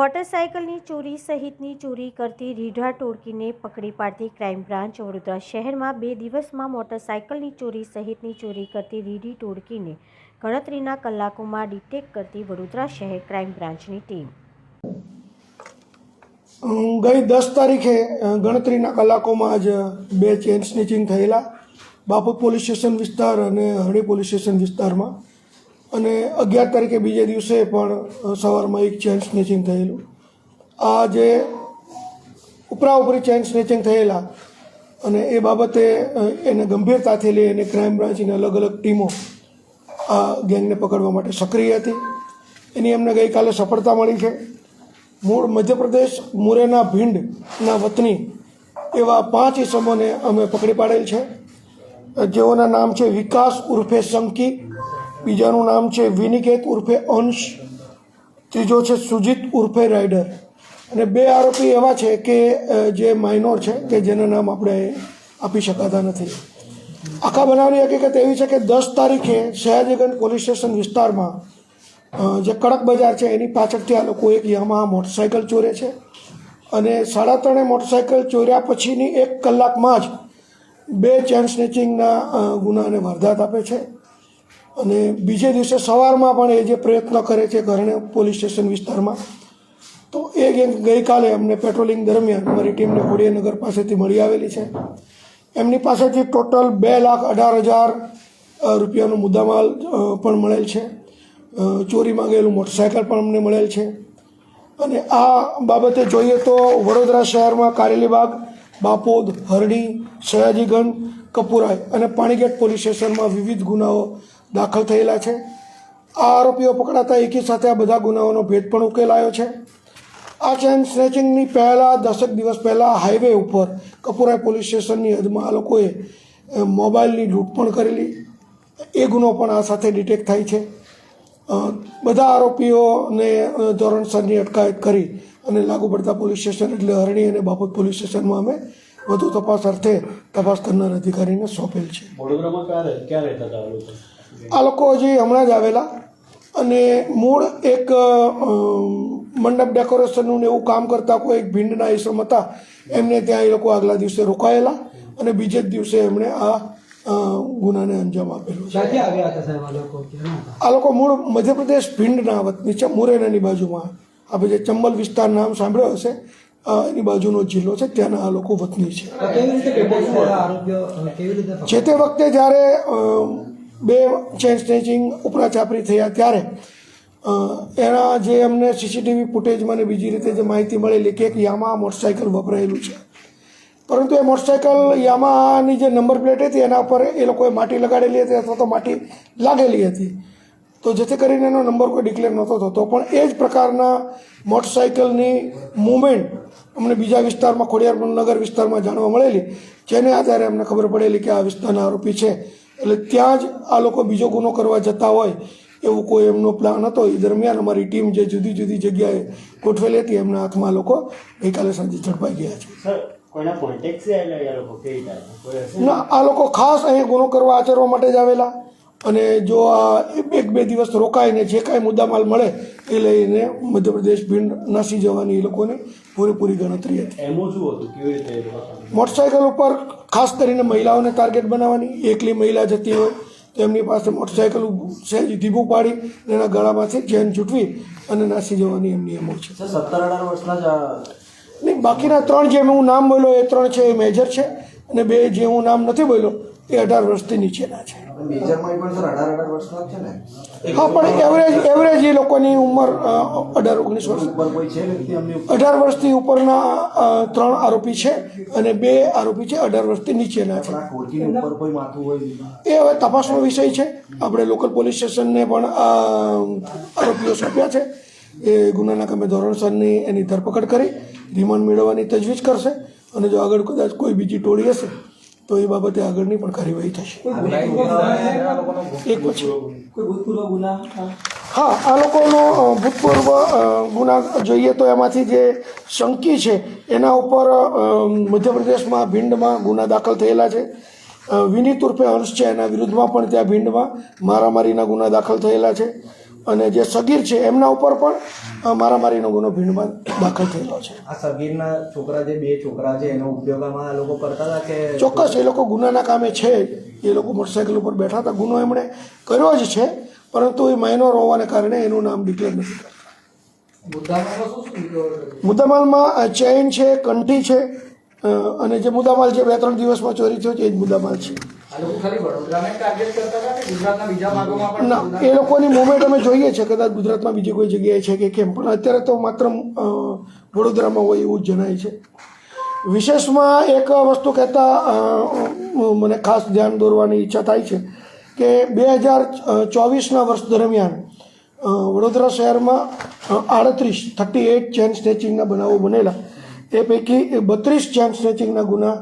મોટરસાયકલની ચોરી સહિતની ચોરી કરતી રીઢા ટોળકીને પકડી પાડતી ક્રાઇમ બ્રાન્ચ વડોદરા શહેરમાં બે દિવસમાં મોટરસાયકલની ચોરી સહિતની ચોરી કરતી રીઢી ટોળકીને ગણતરીના કલાકોમાં ડિટેક્ટ કરતી વડોદરા શહેર ક્રાઇમ બ્રાન્ચની ટીમ. ગઈ દસ તારીખે ગણતરીના કલાકોમાં જ બે ચેન સ્નેચિંગ થયેલા બાપુ પોલીસ સ્ટેશન વિસ્તાર અને હરણી પોલીસ સ્ટેશન વિસ્તારમાં અને અગિયાર તારીખે બીજે દિવસે પણ સવારમાં એક ચેન સ્નેચિંગ થયેલું. આ જે ઉપરા ઉપરી ચેન સ્નેચિંગ થયેલા અને એ બાબતે એને ગંભીરતાથી લઈ અને ક્રાઇમ બ્રાન્ચની અલગ અલગ ટીમો આ ગેંગને પકડવા માટે સક્રિય હતી. એની અમને ગઈકાલે સફળતા મળી છે. મૂળ મધ્યપ્રદેશ, મુરેના ભીંડના વતની એવા પાંચ ઇસમોને અમે પકડી પાડેલ છે. જેઓના નામ છે વિકાસ ઉર્ફે સંકી બીજાનું નામ છે વિનિકેત ઉર્ફે અંશ. ત્રીજો છે સુજીત ઉર્ફે રાઇડર અને બે આરોપી એવા છે કે જે માઇનોર છે કે જેના નામ આપણે આપી શકાતા નથી. આખા બનાવની હકીકત એવી છે કે દસ તારીખે સયાજીગંજ પોલીસ સ્ટેશન વિસ્તારમાં જે કડક બજાર છે એની પાછળથી આ લોકો એક યામાહા મોટરસાઇકલ ચોરે છે. અને સાડા ત્રણે મોટરસાઇકલ ચોર્યા પછીની એક કલાકમાં જ બે ચેન સ્નેચિંગના ગુનાને વારદાત આપે છે. અને બીજે દિવસે સવારમાં પણ એ જે પ્રયત્ન કરે છે ઘરણે પોલીસ સ્ટેશન વિસ્તારમાં, તો એ ગેંગ ગઈકાલે અમને પેટ્રોલિંગ દરમિયાન મારી ટીમને ખોડિયાનગર પાસેથી મળી આવેલી છે. એમની પાસેથી ટોટલ બે લાખ અઢાર હજાર રૂપિયાનો મુદ્દામાલ પણ મળેલ છે. ચોરીમાં ગયેલું મોટરસાયકલ પણ અમને મળેલ છે. અને આ બાબતે જોઈએ તો વડોદરા શહેરમાં કારેલીબાગ બાપોદ, હરણી, સયાજીગંજ કપુરાય અને પાણીગેટ પોલીસ સ્ટેશનમાં વિવિધ ગુનાઓ દાખલ થયેલા છે. આ આરોપીઓ પકડાતા એકી સાથે આ બધા ગુનાઓનો ભેદ પણ ઉકેલાયો છે. આ ચેન સ્નેચિંગની પહેલાં દસેક દિવસ પહેલાં હાઈવે ઉપર કપુરાઈ પોલીસ સ્ટેશનની હદમાં આ લોકોએ મોબાઈલની લૂંટ પણ કરેલી. એ ગુનો પણ આ સાથે ડિટેક્ટ થાય છે. બધા આરોપીઓને ધોરણસરની અટકાયત કરી અને લાગુ પડતા પોલીસ સ્ટેશન એટલે હરણી અને બાપોદ પોલીસ સ્ટેશનમાં અમે વધુ તપાસ અર્થે તપાસ કરનાર અધિકારીને સોંપેલ છે. આ લોકો હજી હમણાં જ આવેલા અને મૂળ એક મંડપ ડેકોરેશનનું એવું કામ કરતા કોઈ એક ભીંડના ઈસમ હતા એમને ત્યાં એ લોકો આગલા દિવસે રોકાયેલા અને બીજે જ દિવસે એમણે આ ગુનાને અંજામ આપેલો આ લોકો? મૂળ મધ્યપ્રદેશ ભીંડના વતની છે મુરેનાની બાજુમાં. આપણે જે ચંબલ વિસ્તાર નામ સાંભળ્યો હશે? એની બાજુનો જિલ્લો છે ત્યાંના આ લોકો વતની છે? જે તે વખતે જ્યારે બે ચેન સ્નેચિંગ ઉપરાચાપરી થયા ત્યારે એના જે અમને સીસીટીવી ફૂટેજમાં અને બીજી રીતે જે માહિતી મળેલી કે એક યામા મોટરસાઇકલ વપરાયેલું છે. પરંતુ એ મોટરસાઇકલ યામાની જે નંબર પ્લેટ હતી, એના ઉપર એ લોકોએ માટી લગાડેલી હતી અથવા તો માટી લાગેલી હતી. તો જેથી કરીને એનો નંબર કોઈ ડિક્લેર નહોતો થતો. પણ એ જ પ્રકારના મોટરસાઇકલની મુવમેન્ટ અમને બીજા વિસ્તારમાં, ખોડિયાર નગર વિસ્તારમાં જાણવા મળેલી. જેને આધારે અમને ખબર પડેલી કે આ વિસ્તારના આરોપી છે. એટલે ત્યાં જ આ લોકો બીજો ગુનો કરવા જતા હોય એવું કોઈ એમનો પ્લાન હતો. એ દરમિયાન અમારી ટીમ જે જુદી જુદી જગ્યાએ ગોઠવેલી હતી એમના હાથમાં લોકો ગઈકાલે સાંજે ઝડપાઈ ગયા છે. ના આ લોકો ખાસ અહીંયા ગુનો કરવા આચરવા માટે જ આવેલા. અને જો આ એક બે દિવસ રોકાઈને જે કાંઈ મુદ્દામાલ મળે એ લઈને મધ્યપ્રદેશ ભીંડ નાસી જવાની એ લોકોની પૂરેપૂરી ગણતરી હતી. એમો શું હતું? કેવી રીતે એ મોટરસાયકલ ઉપર ખાસ કરીને મહિલાઓને ટાર્ગેટ બનાવવાની. એકલી મહિલા જતી હોય તો એમની પાસે મોટરસાયકલ સહેજ ધીબું પાડી અને એના ગળામાંથી ચેન છૂટવી અને નાસી જવાની એમની એમો છે. સત્તર અઢાર વર્ષના નહીં બાકીના ત્રણ જે હું નામ બોલ્યો એ ત્રણ છે એ મેજર છે અને બે જે હું નામ નથી બોલ્યો એ અઢાર વર્ષથી નીચેના છે. મેજરમાં પણ સર અઢાર અઢાર વર્ષના છે ને? હા પણ એવરેજ એવરેજ એ લોકોની ઉંમર અઢાર ઓગણીસ વર્ષ. ઉપર કોઈ છે અઢાર વર્ષથી ઉપરના ત્રણ આરોપી છે અને બે આરોપી છે અઢાર વર્ષથી નીચેના છે. એ હવે તપાસનો વિષય છે. આપણે લોકલ પોલીસ સ્ટેશનને પણ આરોપીઓ સોંપ્યા છે. એ ગુનાના કામે ધોરણસરની એની ધરપકડ કરી રિમાન્ડ મેળવવાની તજવીજ કરશે અને જો આગળ કદાચ કોઈ બીજી ટોળી હશે તો એ બાબતે આગળની પણ કાર્યવાહી થશે. એક પછી હા આ લોકોનો ભૂતપૂર્વ ગુના જોઈએ તો એમાંથી જે શંકી છે એના ઉપર મધ્યપ્રદેશમાં ભીંડમાં ગુના દાખલ થયેલા છે. વિનીત ઉર્ફે હંસ છે એના વિરુદ્ધમાં પણ ત્યાં ભીંડમાં મારામારીના ગુના દાખલ થયેલા છે. અને જે સગીર છે એમના ઉપર પણ મારામારીનો ગુનો ભીડમાં દાખલ થયેલો છે. આ સગીરના છોકરા જે બે છોકરા છે એનો ઉપયોગમાં આ લોકો કરતા હતા કે ચોક્કસ એ લોકો ગુનાના કામે છે. એ લોકો મોટરસાઇકલ ઉપર બેઠા હતા. ગુનો એમણે કર્યો જ છે પરંતુ એ માઇનોર હોવાને કારણે એનું નામ ડિક્લેર નથી કરતા. મુદ્દામાલમાં ચેઇન છે કંઠી છે અને જે મુદ્દામાલ જે બે ત્રણ દિવસમાં ચોરી થયો છે એ જ મુદ્દામાલ છે. ના એ લોકોની મુવમેન્ટ અમે જોઈએ છે. કદાચ ગુજરાતમાં બીજી કોઈ જગ્યાએ છે કે કેમ પણ અત્યારે તો માત્ર વડોદરામાં હોય એવું જ જણાય છે. વિશેષમાં એક વસ્તુ કહેતા મને ખાસ ધ્યાન દોરવાની ઈચ્છા થાય છે કે બે હજાર ચોવીસના વર્ષ દરમિયાન વડોદરા શહેરમાં આડત્રીસ થર્ટી એઇટ ચેન સ્નેચિંગના બનાવો બનેલા. એ પૈકી બત્રીસ ચેન સ્નેચિંગના ગુના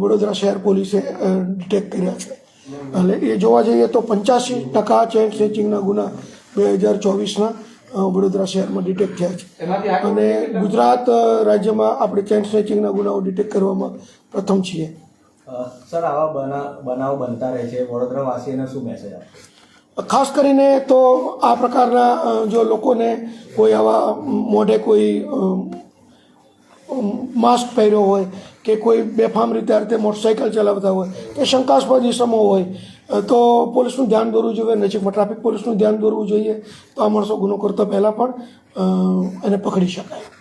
વડોદરા શહેર પોલીસે ડિટેક્ટ કર્યા છે. એટલે એ જોવા જઈએ તો પંચ્યાસી ટકા ચેન સ્નેચિંગના ગુના બે હજાર ચોવીસના વડોદરા શહેરમાં ડિટેક્ટ થયા છે. અને ગુજરાત રાજ્યમાં આપણે ચેન સ્નેચિંગના ગુનાઓ ડિટેક્ટ કરવામાં પ્રથમ છીએ. સર આવા બનાવ બનતા રહે છે. વડોદરાવાસીઓને શું મેસેજ ખાસ કરીને તો આ પ્રકારના જો લોકોને કોઈ આવા મોઢે કોઈ માસ્ક પહેર્યો હોય કે કોઈ બેફામ રીતે આ રીતે મોટરસાઇકલ ચલાવતા હોય, કે શંકાસ્પદ ઇસમો હોય તો પોલીસનું ધ્યાન દોરવું જોઈએ. નજીકમાં ટ્રાફિક પોલીસનું ધ્યાન દોરવું જોઈએ. તો આ માણસો ગુનો કરતા પહેલાં પણ એને પકડી શકાય.